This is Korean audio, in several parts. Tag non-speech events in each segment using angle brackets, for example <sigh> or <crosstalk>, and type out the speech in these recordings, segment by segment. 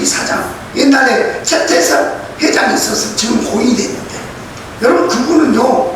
우리 사장. 옛날에 채태석 회장이 있어서 지금 고인이 됐는데. 여러분 그분은요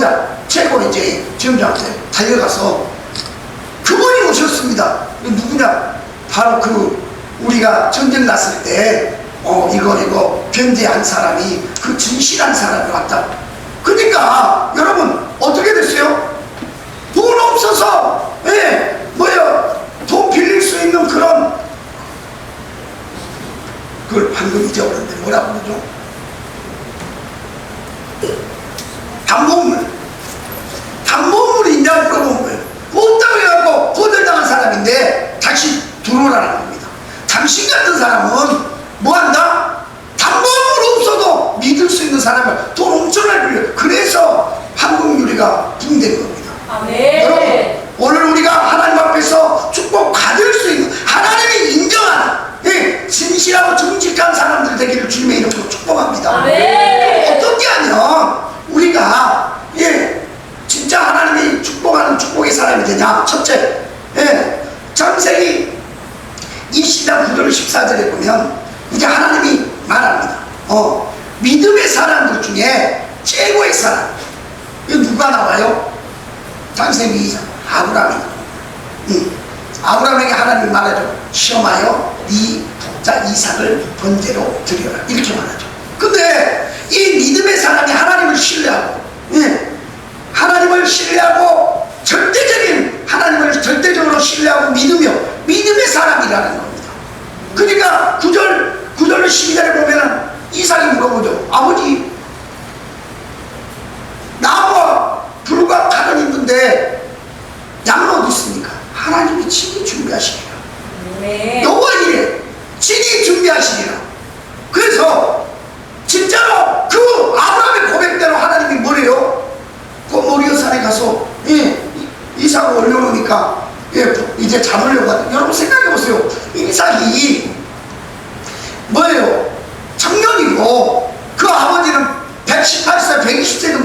정작 최고는 이제 지원자한테 달려가서 그분이 오셨습니다. 누구냐? 바로 그 우리가 전쟁 났을 때 어, 이거 이거 견제한 사람이 그 진실한 사람이 왔다. 그러니까 여러분 어떻게 됐어요? 돈 없어서 예, 뭐야 돈 빌릴 수 있는 그런 그걸 방금 잊어버렸는데 뭐라고 그러죠? 담보물. 담보물이 있냐고 물어본 거예요. 없다고 해갖고 거절당한 사람인데 다시 들어오라는 겁니다. 당신 같은 사람은 뭐 한다? 담보물 없어도 믿을 수 있는 사람을 돈 엄청나게 빌려. 그래서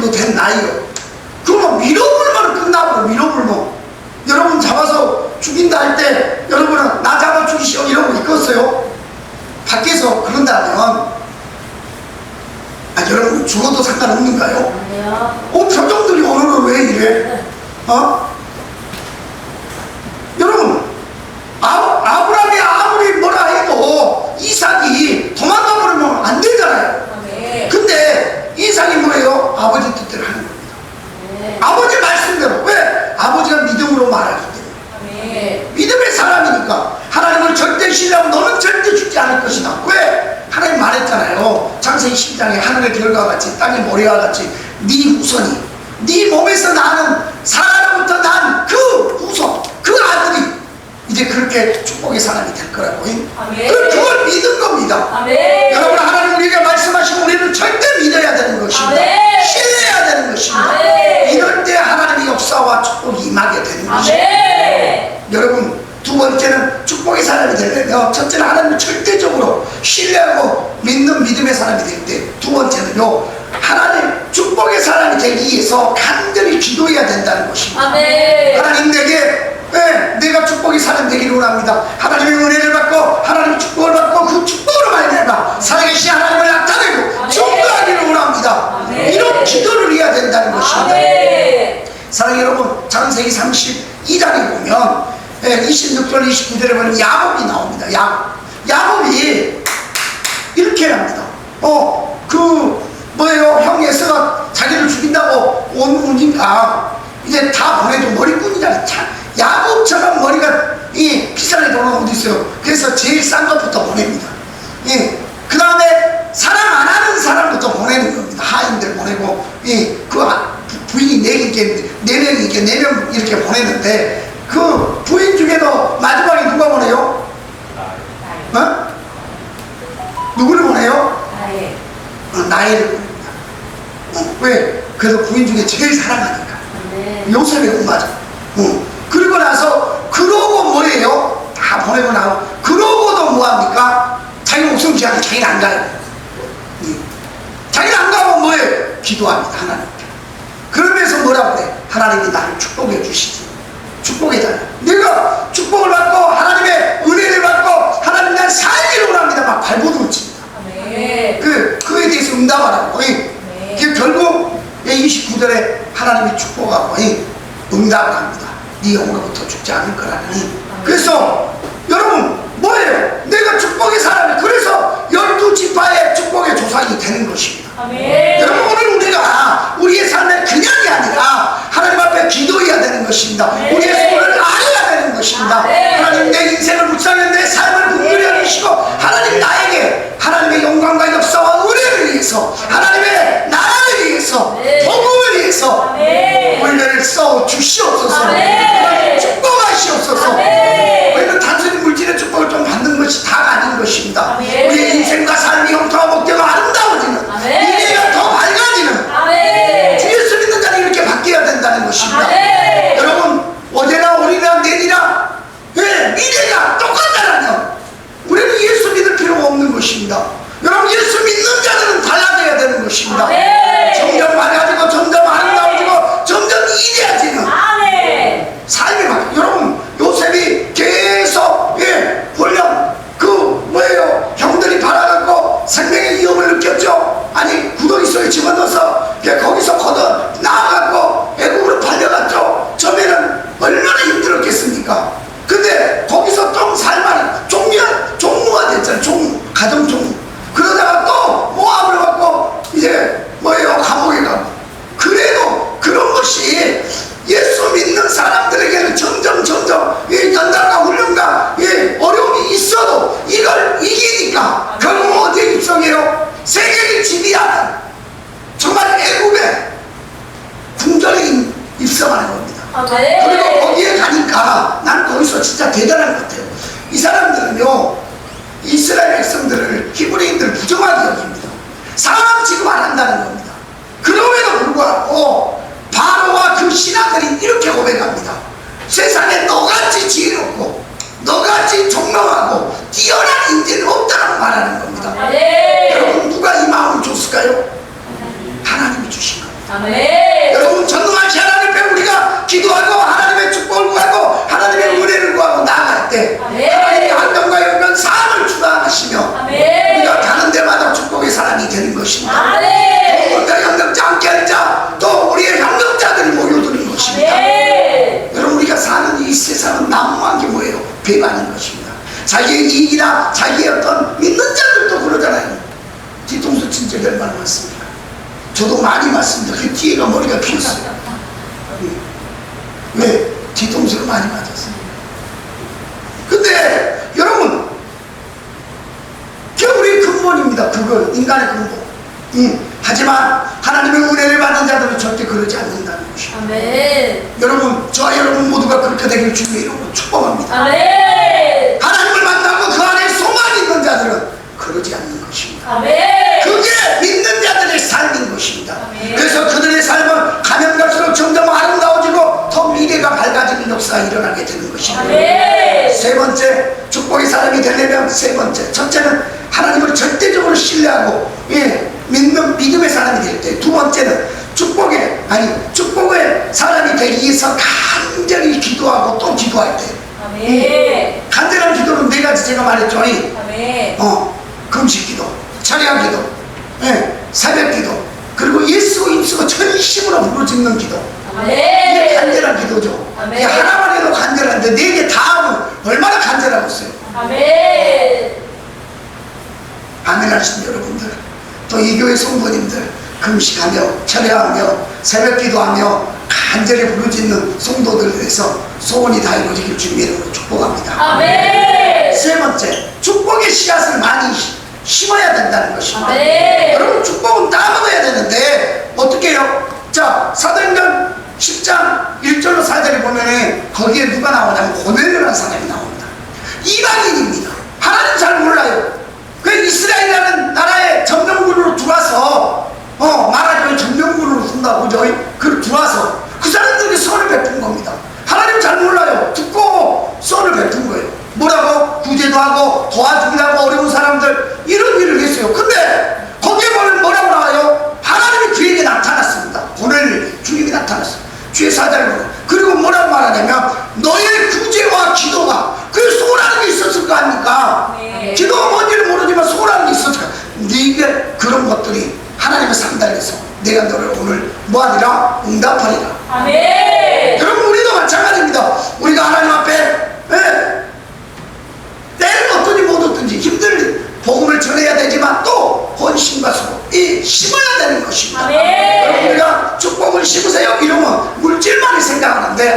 정도 된 나이요. 그러면 밀어불면 끝나고 밀어불면 뭐 여러분 잡아서 죽인다 할 때 여러분은 나 잡아 죽이시오 이러고 있겠어요? 밖에서 그런다면 아 여러분 죽어도 상관없는가요? 아니요. 어 표정들이 오늘은 왜 이래? 어? 이상이 뭐예요? 아버지 뜻대로 하는 겁니다. 네. 아버지 말씀대로. 왜? 아버지가 믿음으로 말하기 때문에. 네. 믿음의 사람이니까. 하나님을 절대 신뢰하면 너는 절대 죽지 않을 것이다. 왜? 하나님 말했잖아요. 장세기 10장에 하늘의 별과 같이 땅의 모래와 같이 네 후손이 네 몸에서 나는 사람부터 난 그 후손 그 아들이 이제 그렇게 축복의 사람이 될 거라고. 아, 네. 그걸 믿은 겁니다. 아, 네. 여러분 하나님 우리에게 말 절대 믿어야 되는 것입니다. 아멘. 신뢰해야 되는 것입니다. 아멘. 이럴 때 하나님의 역사와 축복이 임하게 되는 것입니다. 아멘. 여러분 두 번째는 축복의 사람이 되려면 첫째는 하나님을 절대적으로 신뢰하고 믿는 믿음의 사람이 될때두 번째는요 하나님 축복의 사람이 되기 위해서 간절히 기도해야 된다는 것입니다. 아멘. 하나님 내게 예, 내가 축복의 사람 되기를 원합니다. 하나님의 은혜를 받고 하나님의 축복을 받고 그 축복으로 말미암아 살아계신 하나님을 나타내고 아멘. 축복하기를 원합니다. 아멘. 이런 기도를 해야 된다는 것입니다. 아멘. 사랑해 여러분 창세기 32장에 보면 예, 26절 29절에 보면 야곱이 나옵니다. 야곱. 야곱이 이렇게 합니다. 어 그 뭐예요? 형 예서가 자기를 죽인다고 온 오니까 이제 다 보내줘 머리꾼이잖아 참 야곱처럼 머리가 이 비싼 애 보면 어디 있어요? 그래서 제일 싼 것부터 보냅니다. 예 그 다음에 사랑 안 하는 사람부터 보내는 겁니다. 하인들 보내고 예 그 부인이 네 개, 네 명이게 네 명 이렇게 보내는데 그 부인 중에도 마지막에 누가 보내요? 어? 누구를 보내요? 어, 나이를 보냅니다. 어, 왜? 그래서 부인 중에 제일 사랑하니까. 아멘. 요셉의 엄마죠. 어. 그리고 나서 그러고 뭐예요? 다 보내고 나고 그러고도 뭐합니까? 자기 목숨 지하고 자기는 안 가요. 예. 자기는 안 가고 뭐예요? 기도합니다 하나님께. 그러면서 뭐라고 그래? 하나님이 나를 축복해 주시지. 축복해잖아. 내가 축복을 받고 하나님의 은혜를 받고 하나님 날 살기를 원합니다. 막 발버둥을 칩니다. 아멘. 그, 그에 대해서 응답하라고. 예. 네. 그 결국 29절에 하나님이 축복하고 예. 응답을 합니다. 네 영으로부터 죽지 않을 거라니. 그래서 여러분 뭐예요? 내가 축복의 사람이 그래서 열두 지파의 축복의 조상이 되는 것입니다. 아멘. 여러분 오늘 우리가 우리의 삶의 그냥이 아니라 하나님 앞에 기도해야 되는 것입니다. 네. 우리의 소원을 알아야 되는 것입니다. 네. 하나님 내 인생을 묵상해 내 삶을 분별해 주시고 하나님 나에게 하나님의 영광과 역사와 은혜를 위해서 하나님의 나라를 위해서 네. 복음을 위해서. 은혜를 써 주시옵소서. 것입니다. 여러분 예수 믿는 자들은 달라져야 되는 것입니다. 아멘. 점점 많아지고 점점 아름다워지고 점점 이대해지는 아멘. 삶이 막 여러분 요셉이 계속 예 훈련 그 뭐예요 형들이 바라갖고 생명의 위험을 느꼈죠 아니 구덩이 속에 집어넣어서 예, 거기서 걷어 나와갖고 애국으로 팔려갔죠 처음에는 얼마나 힘들었겠습니까 근데 거기서 좀 살만한 종류가 종무가 됐잖아요 종무 가정 종무 그러다가 또 모함을 받고 이제 뭐예요 감옥에 가고 그래도 그런 것이 예수 믿는 사람들에게는 점점 점점 이 연단과 훈련과 이 어려움이 있어도 이걸 이기니까 결국 어디에 입성해요? 세계를 지배하는 정말 애국의 궁전에 입성하는 겁니다. 아멘. 그리고 거기에 가니까 난 거기서 진짜 대단한 것 같아요. 이 사람들은요, 이스라엘 백성들을, 히브리인들을 부정하게 여깁니다. 사람 취급 안 한다는 겁니다. 그럼에도 불구하고, 바로와 그 신하들이 이렇게 고백합니다. 세상에 너같이 지혜롭고, 너같이 총명하고, 뛰어난 인재는 없다라고 말하는 겁니다. 아멘. 여러분, 누가 이 마음을 줬을까요? 하나님이 주신 겁니다. 아멘. 여러분 전능하신 하나님 앞에 우리가 기도하고 하나님의 축복을 구하고 하나님의 은혜를 구하고 나아갈 때 아멘. 하나님의 안정과 영변 사함을 주관하시며 아멘. 우리가 가는 데마다 축복의 사람이 되는 것입니다 아멘. 우리가 협력자 함께 할자 또 우리의 협력자들이 모여드는 것입니다 아멘. 여러분 우리가 사는 이 세상은 난무한 게 뭐예요? 배반인 것입니다 자기의 이익이나 자기의 어떤 믿는 자들도 그러잖아요 뒤통수 친 적이 얼마나 많습니까? 저도 많이 맞습니다 그 뒤에가 머리가 비었어요 왜? 뒤통수를 많이 맞았어요 근데 여러분 우리 근본입니다 그거 인간의 근본. 음, 하지만 하나님의 은혜를 받는 자들은 절대 그러지 않는다는. 아멘. 여러분, 저 여러분 모두가 그렇게 되길 주님의 이름으로 축복합니다. 아멘. 하나님을 만나고 그 안에 소망이 있는 자들은 그러지 않는 것입니다. 아멘. 그게 믿는 자들의 삶인 것입니다. 아멘. 그래서 그들의 삶은 가면 갈수록 점점 아름다워지고 더 미래가 밝아지는 역사가 일어나게 되는 것입니다. 아멘. 세 번째 축복의 사람이 되려면 세 번째 첫째는 하나님을 절대적으로 신뢰하고 예, 믿는 믿음의 사람이 될 때 두 번째는 축복의 아니 축복의 사람이 되기 위해서 간절히 기도하고 또 기도할 때 아멘. 간절한 기도는 네 가지 제가 말했죠 이, 아멘. 어 금식 기도 찬양 기도 예, 새벽 기도 그리고 예수 힘쓰고 전심으로 부르짖는 기도 이게 아멘. 간절한 기도죠 아멘. 이게 하나만 해도 간절한데 네 개 다 하면 얼마나 간절하겠어요 아멘. 하시는 여러분들 또 이 교회 성도님들 금식하며 철회하며 새벽 기도하며 간절히 부르짖는 성도들에 대해서 소원이 다 이루어지길 주님의 이름으로 축복합니다 아멘. 세 번째 축복의 씨앗을 많이 시- 심어야 된다는 것입니다 아멘. 여러분 축복은 따먹어야 되는데 어떻게 해요? 자 사도행전 10장 1절로 4절에 보면은 거기에 누가 나오냐면 고넬료라는 사람이 나옵니다 이방인입니다 하나님 잘 몰라요 그 이스라엘이라는 나라의 점령군으로 들어와서 어 말하자면 점령군으로 둔다고 그죠? 그 들어와서 그 사람들이 선을 베푼 겁니다. 하나님 잘 몰라요. 듣고 선을 베푼 거예요. 뭐라고? 구제도 하고 도와주기도 하고 어려운 사람들 이런 일을 했어요 근데 거기에 보면 뭐라고 나와요? 하나님이 그에게 나타났습니다 고넬 주님이 나타났어요 주의 사자를 그리고 뭐라고 말하냐면 너의 구제와 기도가 그 소라는 게 있었을 거 아닙니까 네. 기도가 뭔지는 모르지만 소라는 게 있었을 거 네게 그런 것들이 하나님의 상달에서 내가 너를 오늘 뭐하리라 응답하리라 아멘. 여러분 우리도 마찬가지입니다. 우리가 하나님 앞에 예, 때는 어떤지 못 어떤지 힘들 복음을 전해야 되지만 또 헌신과 소이 심어야 되는 것입니다. 아멘. 여러분 우리가 축복을 심으세요 이러면 물질만이 생각하는데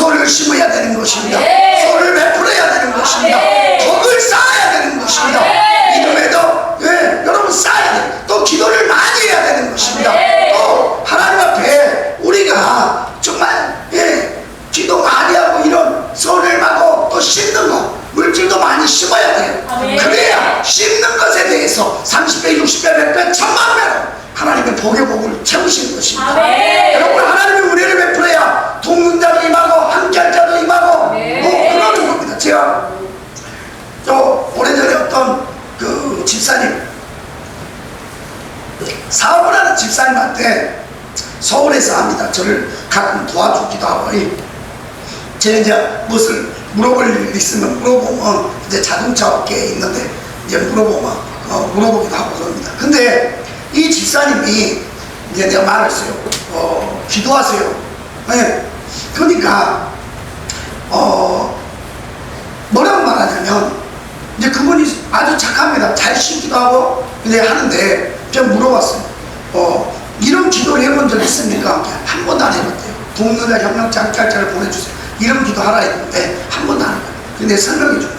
소를 심어야 되는 것입니다. 아멘. 소를 베풀어야 되는 것입니다. 아멘. 덕을 쌓아야 되는 것입니다. 아멘. 믿음에도 예, 여러분 쌓아야 돼. 또 기도를 많이 해야 되는 것입니다. 아멘. 또 하나님 앞에 우리가 정말 예, 기도 많이 하고 이런 소를 하고 또 심는 거 물질도 많이 심어야 돼요. 아멘. 그래야 심는 것에 대해서 30배, 60배, 100배, 천만 배로 하나님의 복의 복을 채우시는 것입니다. 아멘. 여러분 하나님의 은혜를 베풀어야 돕는 자도 임하고 함께할 자도 임하고 아멘. 뭐 그러는 겁니다. 제가 저 오래전에 어떤 그 집사님 사업을 하는 집사님한테 서울에서 합니다. 저를 가끔 이 제가 이제 무엇을 물어볼 일 있으면 물어보면 이제 자동차 업계에 있는데 이제 물어보면 어, 물어보기도 하고 그럽니다. 근데 이 집사님이 이제 내가 말했어요. 어, 기도하세요. 네. 그러니까 어 뭐라고 말하냐면 이제 그분이 아주 착합니다. 잘 신기도 하고 이제 하는데 제가 물어봤어요. 어 이런 기도를 해본 적 있습니까? 한 번도 안 해봤대 요. 동료나 협력 장찰자를 보내주세요. 이런 기도 하라 했는데 한 번도 안 해봤어요. 근데 설명해 줘요.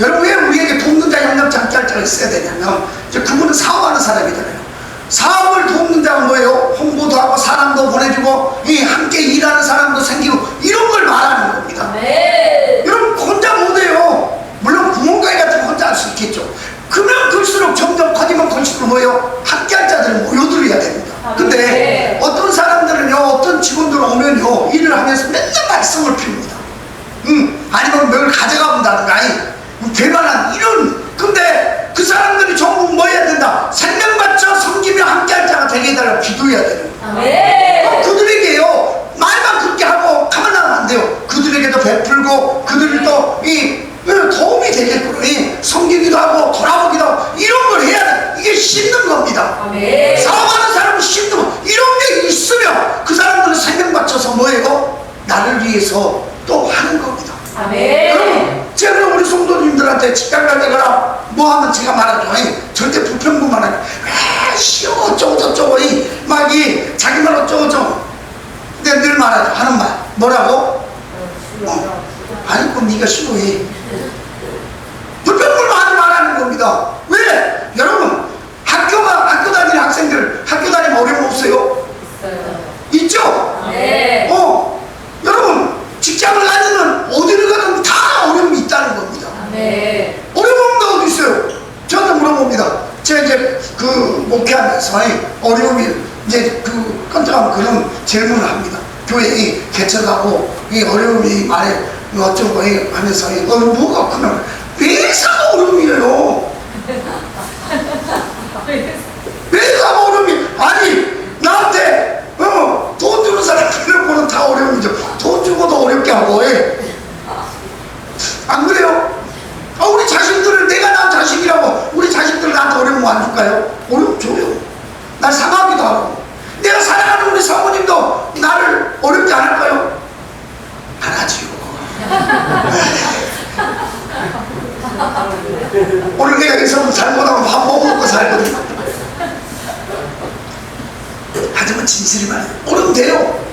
여러분 왜 우리에게 돕는자 협력 장찰자가 있어야 되냐면 이제 그분은 사업하는 사람이잖아요. 사업을 돕는 자가 뭐예요? 홍보도 하고 사람도 보내주고 이 함께 일하는 사람 위해서 또 하는 겁니다. 아멘. 그럼 제가 우리 성도님들한테 직장 갈 때가 뭐 하면 제가 말하죠. 절대 불평불만 하니 아, 쉬워 어쩌고 저쩌고 막이 자기만 어쩌고 저쩌고 근데 늘 말하죠. 하는 말 뭐라고? 어? 아니 그럼 네가 쉬워해. 불평불만하지 말하는 겁니다. 왜? 여러분 학교가 학교 다니는 학생들 학교 다니면 어려움 없어요. 이 이제 그 건져가면 그런 질문을 합니다. 교회에 개척하고 이 어려움이 말에 어쩌고 이 하면서 이 어, 뭐가 그냥 왜 사고 어려움이에요? 왜 사고 어려움이 아니 나한테 어, 돈 주는 사람들을 보는 다 어려움이죠. 돈 주고도 어렵게 하고 예. 안 그래요? 아, 우리 자식들을 내가 낳은 자식이라고 우리 자식들 나한테 줄까요? 어려움 줘요. 날 사랑하기도 하고. 내가 사랑하는 우리 사모님도 나를 어렵게 안 할까요? 안 하지요. 오늘 내가 여기서 잘못하면 밥못 먹고 살거든. 하지만 진실이 말이에요. 어려움 돼요.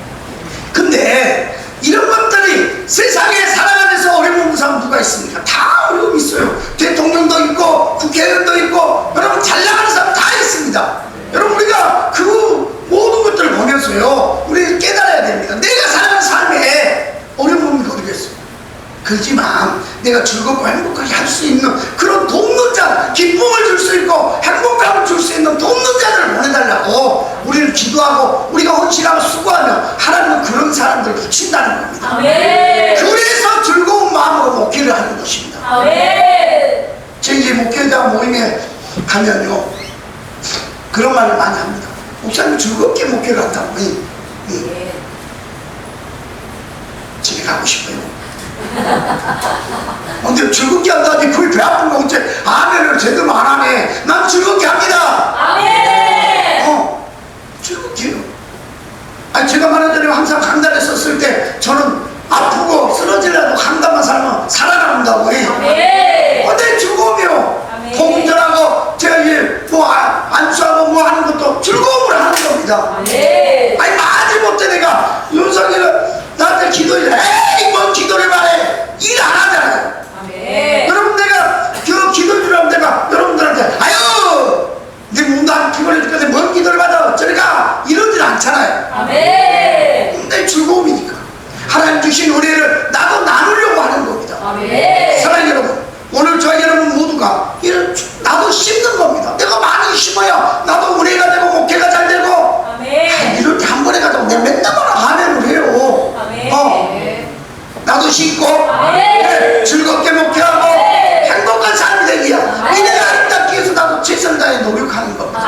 근데 이런 것들이 세상에 살아가면서 어려운 사람 누가 있습니까? 다 어려움이 있어요. 대통령도 있고 국회의원도 있고 여러분 잘 나가는 사람 다 있습니다. 여러분 우리가 그 모든 것들을 보면서요 우리 깨달아야 됩니다. 내가 살아가는 삶에 어려움이 어디겠어요? 그렇지만 내가 즐겁고 행복하게 할 수 있는 그런 돕는 자, 기쁨을 줄 수 있고 행복감을 줄 수 있는 돕는 자들을 보내달라고 우리는 기도하고 우리가 헌신하고 수고하며 하나님은 그런 사람들을 붙인다는 겁니다. 아멘. 그래서 즐거운 마음으로 목회를 하는 것입니다. 아멘. 제 이제 목회자 모임에 가면요 그런 말을 많이 합니다. 목사님 즐겁게 목회를 한다고 이, 이, 예. 집에 가고 싶어요. <laughs> 근데 즐겁게 한다니 그게 배 아픈 거 어째 아멘을 제대로 안 하네. 난 즐겁게 합니다. 아멘. 어, 즐겁게요. 아니 제가 말하자면 항상 강단에 섰을 때 저는 아프고 쓰러지려도 강단만 살면 살아남는다고 해. 아멘. 어내 즐거움이요. 아멘. 복음 전하고 제가 이제 뭐 아- 안수하고 뭐 하는 것도 즐거움을 하는 겁니다. 아멘. 아니 마지 못해 내가 윤석열은 나한테 기도를 에이 뭔 기도를 말해 일 안 하잖아요 아멘. 여러분 내가 그 기도 주라면 내가 여러분들한테 아유 내 몸도 안 피곤해 죽겠는데 뭔 기도를 받아 저리가 이러질 않잖아요 아멘. 내 즐거움이니까 하나님 주신 은혜를 나도 나누려고 하는 겁니다 아멘. 사랑하는 여러분 오늘 저희 여러분 모두가 이런 주- 나도 심는 겁니다 내가 많이 심어야 나도 은혜가 되고 목회가 잘 되고 아, 아멘. 이럴 때 한 번에 가도 내가 맨날 아멘을 해요 아멘. 어, 나도 심고 아멘. 네, 즐겁게 목회하고 아멘. 행복한 삶이 되기야 아멘. 이내가 아름답기 위해서 나도 최선을 다해 노력하는 겁니다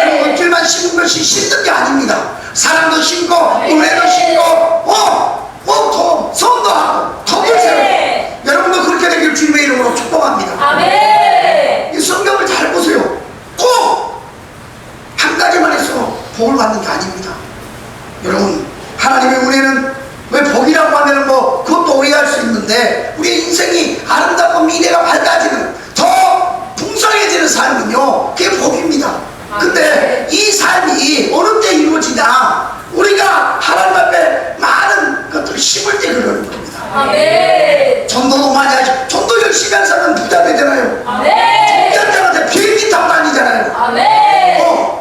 여러분 아멘. 어길만 심은 것이 심는 게 아닙니다 사랑도 심고 아멘. 은혜도 심고 어, 어, 더, 선도 하고 덕을 아멘. 세우고 여러분도 그렇게 되길 주님의 이름으로 축복합니다 아멘. 이 성경을 잘 보세요 꼭 한 가지만 해서 복을 받는 게 아닙니다. 여러분 하나님의 은혜는 왜 복이라고 하면 뭐 그것도 오해할 수 있는데 우리의 인생이 아름답고 미래가 밝아지는 더 풍성해지는 삶은요 그게 복입니다. 근데 이 삶이 어느 때 이루어지냐? 우리가 하나님 앞에 많은 것들을 심을 때 그러는 겁니다. 아멘. 전도도 많이 하죠 전도 열심히 하는 사람은 부자 되잖아요. 아멘. 부자들한테 비행기 타고 다니잖아요 아멘. 어.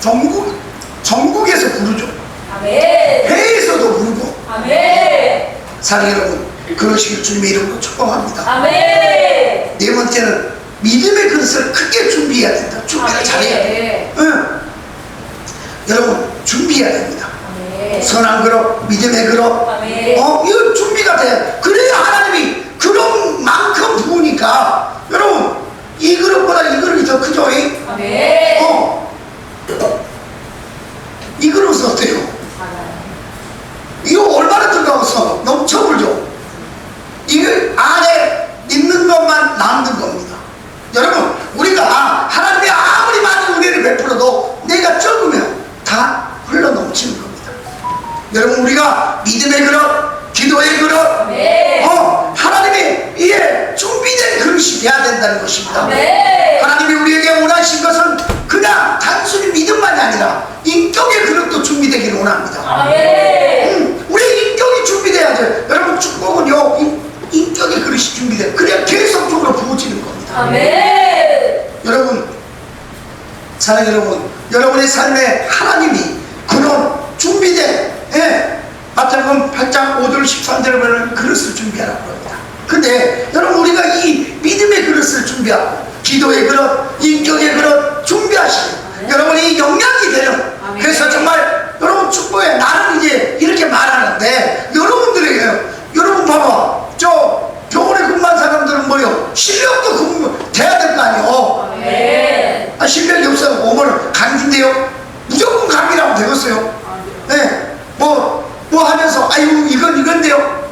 전국 전국에서 부르죠. 아멘. 해외에서도 부르고 아멘. 사랑 여러분 그러시길 주님의 이름으로 축복합니다. 아멘. 네 번째는 믿음의 그릇을 크게 준비해야 된다. 준비를 잘해야 돼. 응. 여러분 준비해야 됩니다. 아멘. 선한 그릇, 믿음의 그릇, 아멘. 어, 이거 준비가 돼. 그래야 하나님이 그런 만큼 부으니까, 여러분, 이 그릇보다 이 그릇이 더 크죠? 이? 아멘. 어. 이 그릇은 어때요? 이거 얼마나 뜨거워서 넘쳐불죠? 이거 안에 있는 것만 남는 겁니다. 여러분, 우리가 하나님의 아무리 많은 은혜를 베풀어도 내가 적으면 다 흘러 넘치는 겁니다. 여러분, 우리가 믿음의 그릇, 기도의 그릇, 아멘. 어, 하나님이 이에 준비된 그릇이 돼야 된다는 것입니다. 아멘. 하나님이 우리에게 원하신 것은 그냥 단순히 믿음만이 아니라 인격의 그릇도 준비되기를 원합니다. 아멘. 음, 우리 인격이 준비돼야죠. 여러분 축복은요 인, 인격의 그릇이 준비돼. 그래야 계속적으로 부어지는 겁니다. 아멘. 여러분 사랑 여러분, 여러분의 삶에 하나님이 그런 준비된 예, 마태복음 8장 5절 13절을 보면 그릇을 준비하라고 합니다. 근데 여러분 우리가 이 믿음의 그릇을 준비하고 기도의 그릇, 인격의 그릇 준비하시고 여러분이 영향이 되는. 그래서 정말 여러분 축복에 나는 이제 이렇게 말하는데 여러분들에게 여러분 봐봐 저 병원에 근무한 사람들은 뭐요 실력도 근무 돼야 될 거 아니에요 아멘. 아, 실력이 없어요 오늘 감기인데요 무조건 감기라면 되겠어요 네, 뭐, 뭐 하면서, 아이고, 이건 이건데요.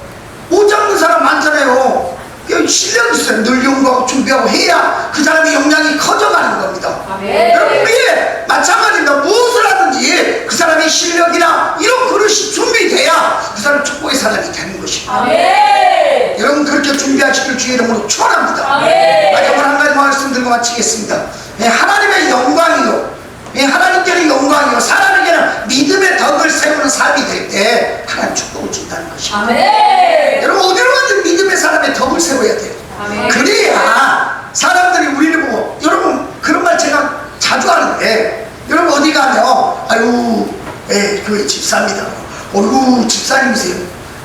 못 잡는 사람 많잖아요. 그 실력 있어요. 늘 연구하고 준비하고 해야 그 사람의 역량이 커져가는 겁니다. 아멘. 여러분, 우리의 마찬가지입니다. 무엇을 하든지 그 사람의 실력이나 이런 그릇이 준비돼야 그 사람 축복의 사람이 되는 것입니다. 아멘. 여러분, 그렇게 준비하시길 주의 이름으로 축원합니다. 아멘. 마지막으로 한 가지 말씀드리고 마치겠습니다. 예, 하나님의 영광이요. 예, 하나님께는 영광이요. 사람에게는 믿음의 덕을 세우는 삶이 될 때 하나님 축복을 준다는 것입니다. 아멘. 여러분 어디로 가든 믿음의 사람의 덕을 세워야 돼요. 아멘. 그래야 사람들이 우리를 보고 여러분 그런 말 제가 자주 하는데 여러분 어디 가면 아유 예, 그 집사입니다. 어이구 집사님이세요.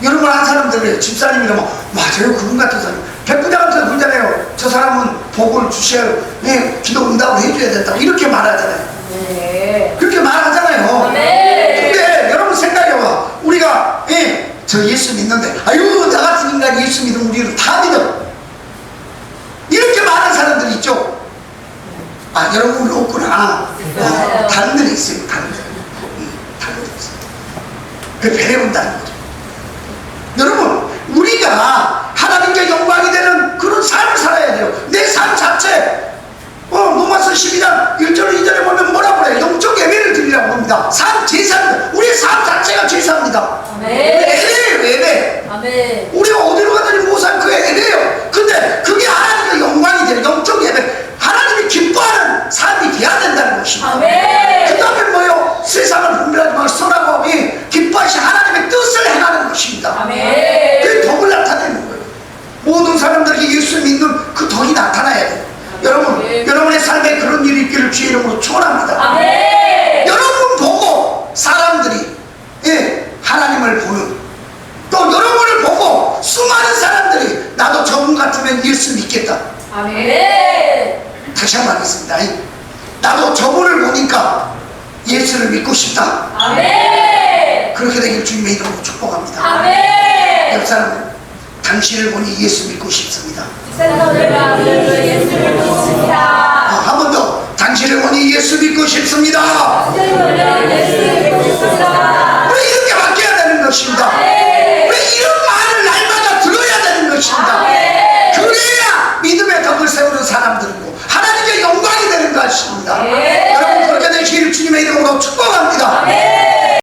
여러분 한 사람들 집사님이라면 맞아요 그분 같은 사람 백부장한테 그러잖아요. 저 사람은 복을 주셔야 예, 기도 응답을 해줘야 된다 이렇게 말하잖아요. 네. 그렇게 말하잖아요. 아멘. 근데 여러분 생각해봐. 우리가 예, 저 예수 믿는데 아유 나 같은 인간이 예수 믿으면 우리는 다 믿어. 이렇게 많은 사람들이 있죠. 아 여러분 우리 없구나. 어, 다른 데는 있어요. 다른 데. 음, 다른 데 있어요. 그 배려본다는 거죠. 여러분 우리가 하나님께 영광이 되는 그런 삶을 살아야 돼요. 내 삶 자체 어, 로마서 12장 1절 2절에 보면 뭐라고 그래요? 영적 예배를 드리라고 합니다. 삶 제사입니다. 우리의 삶 자체가 제사입니다. 아멘. 예배예요 예배. 아멘. 우리가 어디로 가든지 모산 그게 예배예요. 근데 그게 하나님의 영광이 되는 영적 예배. 하나님이 기뻐하는 삶이 돼야 된다는 것입니다. 아멘. 그 다음에 뭐요? 세상을 분별하지 말고 선하고 이 기뻐하신 하나님의 뜻을 행하는 것입니다. 아멘. 그 덕을 나타내는 거예요. 모든 사람들에게 예수 믿는 그 덕이 나타나야 돼요. 여러분, 아멘. 여러분의 삶에 그런 일이 있기를 주의 이름으로 축원합니다. 아멘. 여러분 보고 사람들이 예, 하나님을 보는 또 여러분을 보고 수많은 사람들이 나도 저분 같으면 예수 믿겠다. 아멘. 다시 한번 하겠습니다. 나도 저분을 보니까 예수를 믿고 싶다. 아멘. 그렇게 되길 주님의 이름으로 축복합니다. 아멘. 옆 사람은 당신을 보니 예수 믿고 싶습니다. 아, 아 한번 더. 당신을 보니 예수 믿고 싶습니다. 우리 이렇게 바뀌어야 되는 것입니다. 우리 이런 말을 날마다 들어야 되는 것입니다. 그래야 믿음의 덕을 세우는 사람들이고 하나님께 영광이 되는 것입니다. 예. 여러분 그렇게 되시길 주님의 이름으로 축복합니다.